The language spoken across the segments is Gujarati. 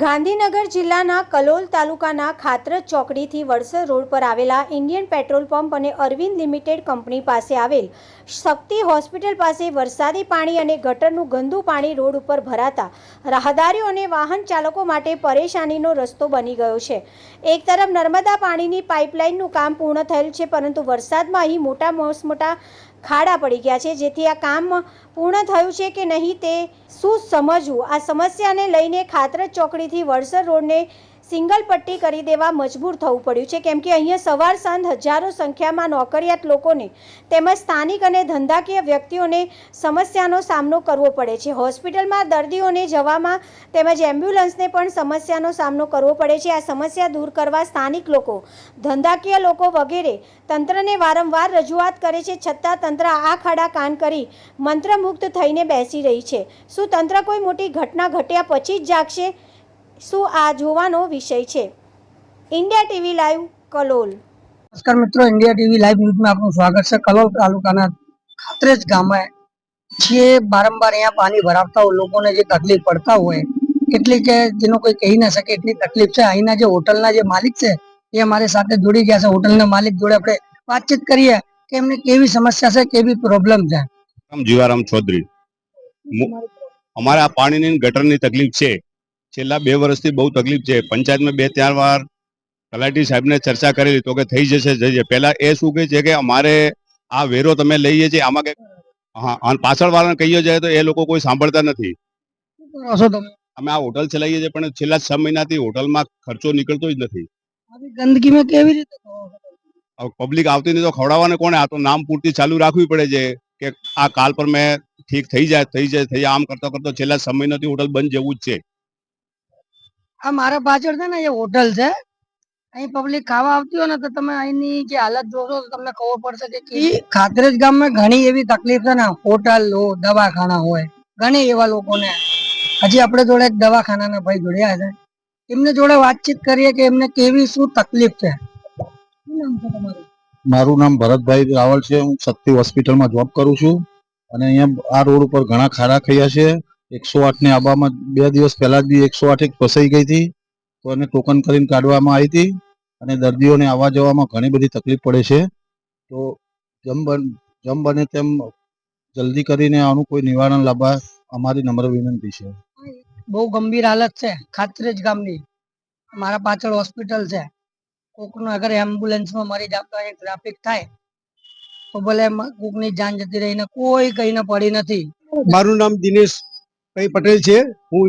ગાંધીનગર જિલ્લાના કલોલ તાલુકાના ખાત્રજ ચોકડીથી વડસર રોડ પર આવેલા ઇન્ડિયન પેટ્રોલ પંપ અને અરવિંદ લિમિટેડ કંપની પાસે આવેલ શક્તિ હોસ્પિટલ પાસે વરસાદી પાણી અને ગટરનું ગંદુ પાણી રોડ ઉપર ભરાતા રાહદારીઓ અને વાહન ચાલકો માટે પરેશાનીનો રસ્તો બની ગયો છે. એક તરફ નર્મદા પાણીની પાઇપલાઇનનું કામ પૂર્ણ થયેલ છે, પરંતુ વરસાદમાં અહીં મોટા મોસ મોટા ખાડા પડી ગયા છે. જેથી આ કામ પૂર્ણ થયું છે કે નહીં તે શું સમજવું? આ સમસ્યાને લઈને ખાતરજ ચોકડીથી વડસર રોડને સિંગલ પટ્ટી કરી દેવા મજબૂર થવું પડ્યું છે. કેમ કે અહીંયા સવાર સાંજ હજારો સંખ્યામાં નોકરિયાત લોકોને તેમજ સ્થાનિક અને ધંધાકીય વ્યક્તિઓને સમસ્યાનો સામનો કરવો પડે છે. હોસ્પિટલમાં દર્દીઓને જવામાં તેમજ એમ્બ્યુલન્સને પણ સમસ્યાનો સામનો કરવો પડે છે. આ સમસ્યા દૂર કરવા સ્થાનિક લોકો, ધંધાકીય લોકો વગેરે તંત્રને વારંવાર રજૂઆત કરે છે. છતાં તંત્ર આ ખાડા કાન કરી મંત્રમુગ્ધ થઈને બેસી રહી છે. શું તંત્ર કોઈ મોટી ઘટના ઘટ્યા પછી જ જાગશે? શું આ જોવાનો વિષય છે? India TV live Kalol. નમસ્કાર મિત્રો ઇન્ડિયા ટીવી લાઈવ ન્યૂઝમાં આપનું સ્વાગત છે. કલોલ તાલુકાના ખાત્રેજ ગામે જે બારંબાર અહીંયા પાણી ભરાવતા હોય લોકોને જે તકલીફ પડતા હોય એટલી કે જેનો કોઈ કહી ના શકે એટલી તકલીફ છે. અહીંના જે હોટલના જે માલિક છે એ અમારી સાથે જોડી ગયા છે. હોટલના માલિક જોડે આપણે વાતચીત કરીએ કે એમને કેવી સમસ્યા છે કેવી પ્રોબ્લેમ છે? જીવારામ ચૌધરી. અમારે આ પાણીની ગટરની તકલીફ છે. છેલ્લા બે વર્ષથી બહુ તકલીફ છે. પંચાયતમાં બે ચાર વાર તલાટી સાહેબને ચર્ચા કરેલી તો કે થઈ જશે જશે. પહેલા એ શું કહે છે કે અમારે આ વેરો તમે લઈએ છીએ આમાં કે હા અને પાછળ વાળાને કહીએ જાય તો એ લોકો કોઈ સાંભળતા નથી. અમે આ હોટલ ચલાવીએ છીએ પણ છેલ્લા છ મહિનાથી હોટલમાં ખર્ચો નીકળતો જ નથી. ગંદકીમાં કેવી રીતે પબ્લિક આવતી નહીં તો ખવડાવવાને કોને આ તો નામ પૂરતી ચાલુ રાખવી પડે છે કે આ કાલ પર મેં ઠીક થઈ જાય થઈ જાય થઈ આમ કરતો કરતો છેલ્લા સમય નથી હોટલ બંધ જેવું જ છે. આ મારા પાછળ છે ને એ હોટલ છે. અહીં પબ્લિક ખાવા આવતી હોય ને તો તમે અહીંની જે હાલત જોશો તો તમને ખબર પડશે કે ખાતરેજ ગામમાં ઘણી એવી તકલીફ છે ને હોટલ હો દવાખાના હોય ઘણી એવા લોકોને. હજી આપણે જોડે એક દવાખાનાના ભાઈ જોડ્યા છે. એમને જોડે વાતચીત કરીએ કે એમને કેવી શું તકલીફ છે. શું નામ છે તમારું? મારું નામ ભરતભાઈ રાવલ છે. હું શક્તિ હોસ્પિટલમાં જોબ કરું છું. અને અહીંયા આ રોડ ઉપર ઘણા ખાડા ખયા છે. એકસો આઠ ને આબામાં બે દિવસ પહેલા જ બી એકસો આઠ એક ફસાઈ ગઈ હતી. તો એને ટોકન કરીને કાઢવામાં આવી હતી અને દર્દીઓને આવવા જવામાં ઘણી બધી તકલીફ પડે છે. તો જેમ બન જેમ બને તેમ જલ્દી કરીને આનું કોઈ નિવારણ લાવવા અમારી નમ્ર વિનંતી છે. બહુ ગંભીર હાલત છે. ખાતરેજ ગામની. મારા પાછળ હોસ્પિટલ છે. કોકનો અગર એમ્બ્યુલન્સમાં મરી જતો હોય ટ્રાફિક થાય તો ભલે કોકની જાન જતી રહીને કોઈ કહીને પડી નથી. મારું નામ દિનેશ ભાઈ પટેલ છે? હું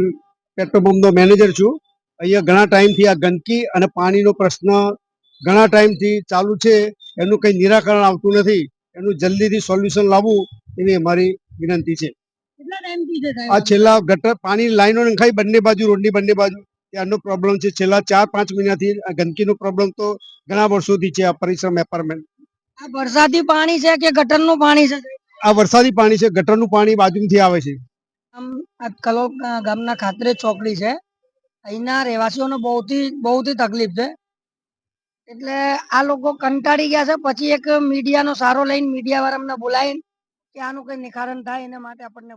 પેટ્રોલ પંપનો મેનેજર છું. અહીંયા ઘણા ટાઈમથી આ ગંદકી અને પાણીનો પ્રશ્ન ઘણા ટાઈમથી ચાલુ છે. એનું કંઈ નિરાકરણ આવતું નથી. એનું જલ્દીથી સોલ્યુશન લાવવું એવી અમારી વિનંતી છે? આ છેલ્લા ગટર પાણી લાઈનો નખાઈ બંને બાજુ રોડની બંને બાજુ. ત્યારનો પ્રોબ્લેમ છે. છેલ્લા ચાર પાંચ મહિનાથી આ ગંદકીનો પ્રોબ્લેમ તો ઘણા વર્ષોથી છે આ પરિશ્રમ એપાર્ટમેન્ટ આ વરસાદી પાણી છે કે ગટરનું પાણી છે આ વરસાદી પાણી છે. ગટરનું પાણી બાજુથી આવે છે. આ કલોક ગામના ખાતરે ચોકડી છે. અહીંના રહેવાસીઓને બહુથી બહુથી તકલીફ છે. એટલે આ લોકો કંટાળી ગયા છે. પછી એક મીડિયાનો સારો લઈને મીડિયા વાળા અમને બોલાવીને કે આનું કઈ નિખારણ થાય એના માટે આપણને